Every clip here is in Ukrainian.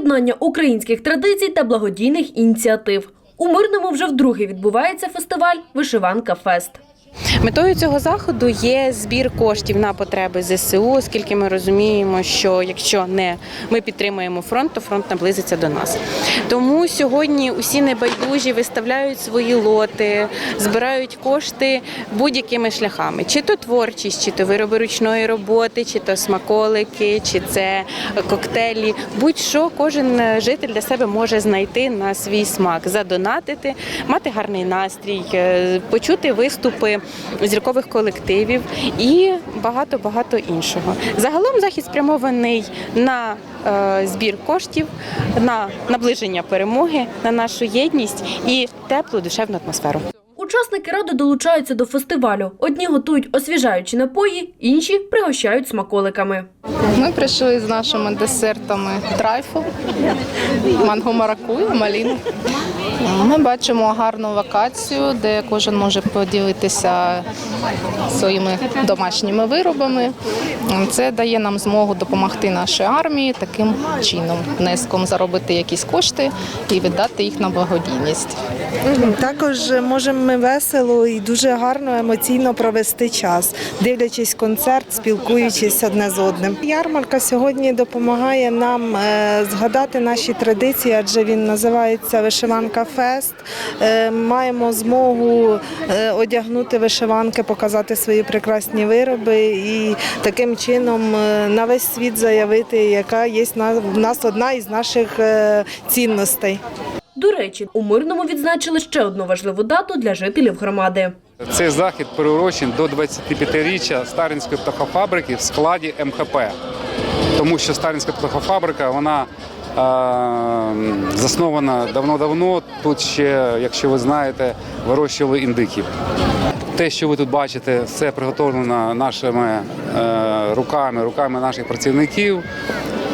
поєднання українських традицій та благодійних ініціатив. У Мирному вже вдруге відбувається фестиваль Вишиванка Фест. Метою цього заходу є збір коштів на потреби ЗСУ, оскільки ми розуміємо, що якщо не ми підтримуємо фронт, то фронт наблизиться до нас. Тому сьогодні усі небайдужі виставляють свої лоти, збирають кошти будь-якими шляхами: чи то творчість, чи то вироби ручної роботи, чи то смаколики, чи це коктейлі. Будь-що кожен житель для себе може знайти на свій смак, задонатити, мати гарний настрій, е, почути виступи зіркових колективів і багато багато іншого. Загалом захід спрямований на е, збір коштів, на наближення перемоги, на нашу єдність і теплу душевну атмосферу. Учасники ради долучаються до фестивалю. Одні готують освіжаючі напої, інші пригощають смаколиками. Ми прийшли з нашими десертами трайфл, манго маракуя, маліну. Ми бачимо гарну локацію, де кожен може поділитися своїми домашніми виробами. Це дає нам змогу допомогти нашій армії таким чином, внеском заробити якісь кошти і віддати їх на благодійність. Також можемо ми весело і дуже гарно емоційно провести час, дивлячись концерт, спілкуючись одне з одним. Ярмарка сьогодні допомагає нам е, згадати наші традиції, адже він називається Вишиванка Фест. Е, Маємо змогу е, одягнути вишиванки, показати свої прекрасні вироби і таким чином на весь світ заявити, яка є в нас одна із наших цінностей. До речі, у Мирному відзначили ще одну важливу дату для жителів громади. Цей захід приурочений до 25-річчя Старинської птахофабрики в складі МХП. Тому що Старинська птахофабрика вона е, заснована давно-давно. Тут ще, якщо ви знаєте, вирощували індиків. Те, що ви тут бачите, все приготовлено нашими е, руками, руками наших працівників.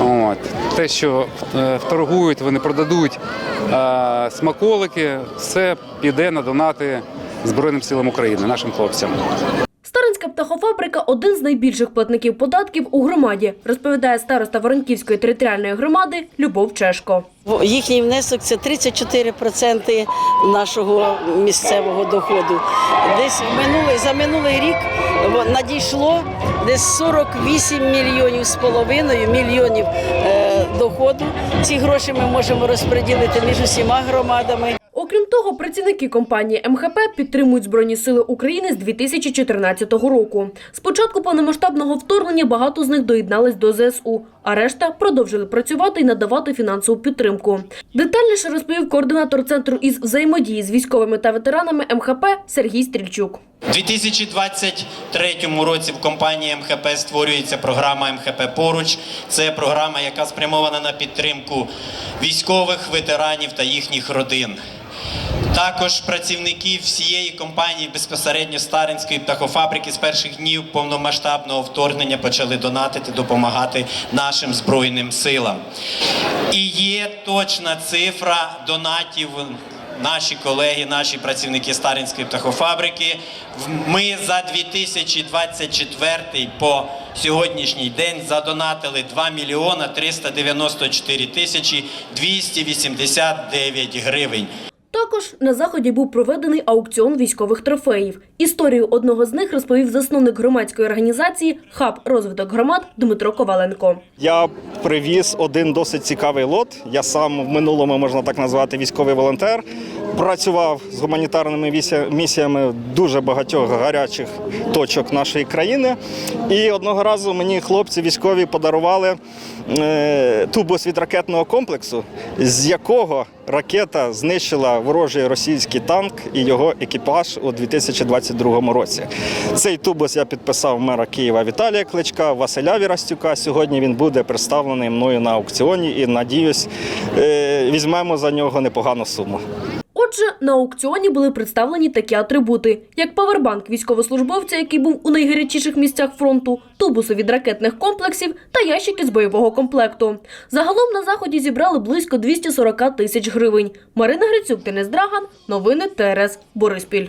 От. Те, що е, вторгують, вони продадуть е, смаколики, все піде на донати Збройним силам України, нашим хлопцям. Старинська птахофабрика один з найбільших платників податків у громаді, розповідає староста Воронківської територіальної громади Любов Чешко. Їхній внесок це 34% нашого місцевого доходу. Десь минулий, за минулий рік надійшло десь 48 мільйонів з половиною мільйонів е, доходу. Ці гроші ми можемо розподілити між усіма громадами. Того, працівники компанії МХП підтримують Збройні сили України з 2014 року. З початку повномасштабного вторгнення багато з них доєднались до ЗСУ, а решта продовжили працювати і надавати фінансову підтримку. Детальніше розповів координатор центру із взаємодії з військовими та ветеранами МХП Сергій Стрільчук. У 2023 році в компанії МХП створюється програма МХП Поруч. Це програма, яка спрямована на підтримку військових ветеранів та їхніх родин. Також працівники всієї компанії безпосередньо Старинської птахофабрики з перших днів повномасштабного вторгнення почали донатити, допомагати нашим збройним силам. І є точна цифра донатів. Наші колеги, наші працівники Старинської птахофабрики. Ми за 2024 по сьогоднішній день задонатили 2 мільйона 394 тисячі 289 гривень. Також на заході був проведений аукціон військових трофеїв. Історію одного з них розповів засновник громадської організації Хаб розвиток громад Дмитро Коваленко. Я привіз один досить цікавий лот. Я сам в минулому можна так назвати військовий волонтер. Працював з гуманітарними місіями дуже багатьох гарячих точок нашої країни. І одного разу мені хлопці військові подарували е, тубус від ракетного комплексу, з якого ракета знищила ворожий російський танк і його екіпаж у 2022 році. Цей тубус я підписав мера Києва Віталія Кличка, Василя Вірастюка. Сьогодні він буде представлений мною на аукціоні і надіюсь, е, візьмемо за нього непогану суму. Отже, на аукціоні були представлені такі атрибути, як павербанк військовослужбовця, який був у найгарячіших місцях фронту, тубуси від ракетних комплексів та ящики з бойового комплекту. Загалом на заході зібрали близько 240 тисяч гривень. Марина Грицюк, Денис Драган. Новини ТРС Бориспіль.